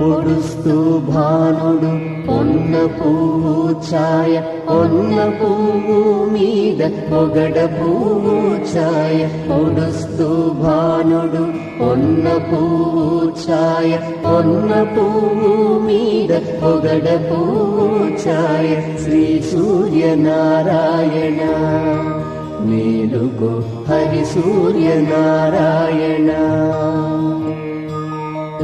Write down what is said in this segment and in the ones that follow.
పొడుస్తూ భానుడు పొన్న పువ్వు ఛాయ పొన్న పువ్వు మీద పొగడ పువ్వు ఛాయ. పొడుస్తూ భానుడు పొన్న పువ్వు ఛాయ పొన్న పువ్వు మీద పొగడ పువ్వు ఛాయ. శ్రీ సూర్యనారాయణ మేలుగు హరి సూర్యనారాయణ.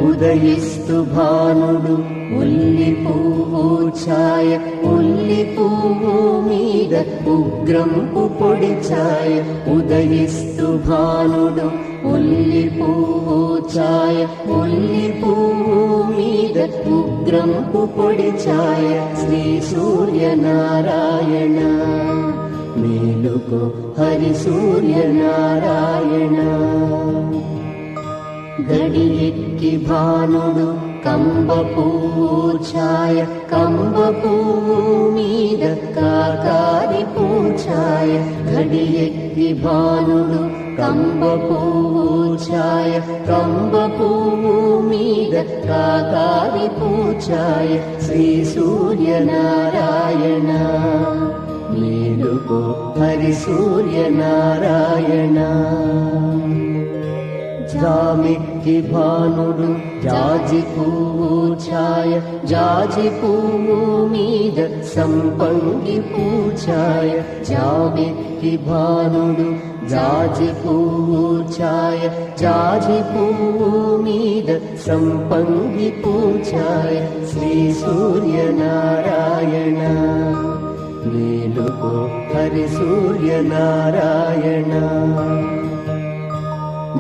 ఉదయిస్తు భానుడు ఉల్లి పువ్వు ఛాయ ఉల్లి పువ్వు మీద ఉగ్రంపు పొడి ఛాయ. ఉదయిస్తు భానుడు ఉల్లి పువ్వు ఛాయ ఉల్లి పువ్వు మీద ఉగ్రంపు పొడి ఛాయ. శ్రీ సూర్యనారాయణ మేలుకో హరి సూర్యనారాయణ. గడియెక్కి భానుడు కంబపూచాయ కంబపూ మీద కాకారి పూచాయ గడియెక్కి భానుడు కంబపూచాయ కంబపూ మీద కాకారి పూచాయ శ్రీ సూర్యనారాయణ మేలుకో హరి సూర్యనారాయణ मे कि भुरु जाजपूछय जाज पूमिद सम्पङ्गी पूच्छय जामि कि भुरु जाज पूय जाज पूमिद सम्पङ्गी पूच्छय श्री सूर्य नारायण नीलु हरे सूर्य नारायण।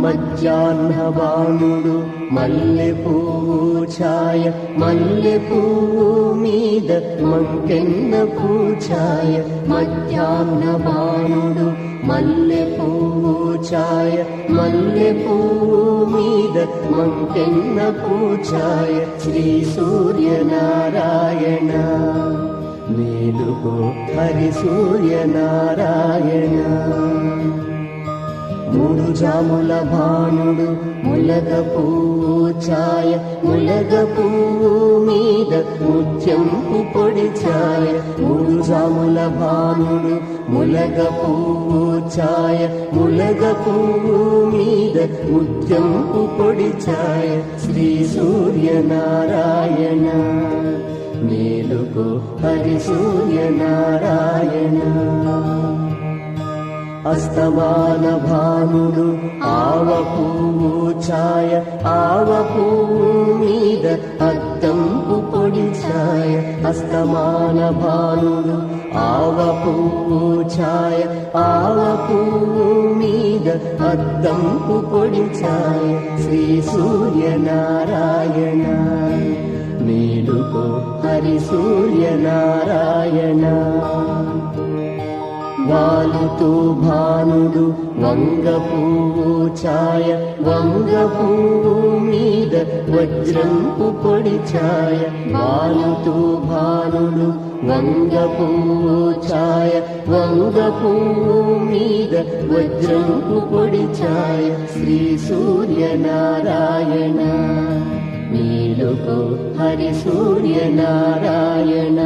మధ్యాహ్న బాణుడు మల్లె పువ్వు ఛాయ మల్లె పువ్వు మీద మంకెన్న పూఛాయ మధ్యాహ్న బాణుడు మల్లె పువ్వు ఛాయ మల్లె పువ్వు మీద మంకెన్న పూఛాయ శ్రీ సూర్యనారాయణ మేలుకో హరి సూర్యనారాయణ. మూడు జాముల భానుడు ములగ పువ్వు ఛాయ ములగ పువ్వు మీద ముత్యంపు పొడి ఛాయ మూడు జాముల భానుడు ములగ పువ్వు ఛాయ ములగ పువ్వు మీద ముత్యంపు పొడి ఛాయ శ్రీ సూర్యనారాయణ మేలుకు హరి సూర్యనారాయణ. అస్తమాన భానుడు ఆవ పువ్వు ఛాయ ఆవ పువ్వు మీద అద్దంపు పొడి ఛాయ. అస్తమాన భానుడు ఆవ పువ్వు ఛాయ ఆవ పువ్వు మీద అద్దంపు పొడి ఛాయ. శ్రీ సూర్యనారాయణ మేలుకో హరి సూర్యనారాయణ. వాలుతూ భానుడు వంగ పువ్వు ఛాయ వంగ పువ్వు మీద వజ్రంపు పొడి ఛాయ. వాలుతూ భానుడు వంగ పువ్వు ఛాయ వంగ పువ్వు మీద వజ్రంపు పొడి ఛాయ. శ్రీ సూర్యనారాయణ మేలుకో హరి సూర్యనారాయణ.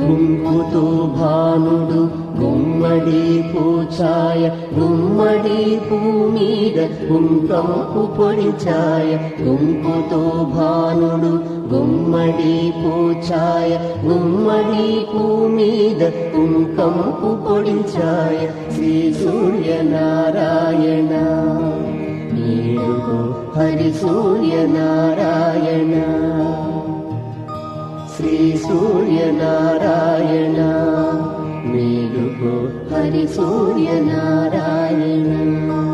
గుంపుతో భానుడు గుమ్మడి పూచాయ గుమ్మడి పూ మీద కుంకంపు పొడి ఛాయ. భానుడు గుమ్మడి పూచాయ గుమ్మడి పూ మీద కుంకంపు పొడి ఛాయ. శ్రీ సూర్యనారాయణ నీడుకో హరి సూర్యనారాయణ. శ్రీ సూర్యనారాయణ. మేలుకో హరి సూర్యనారాయణ.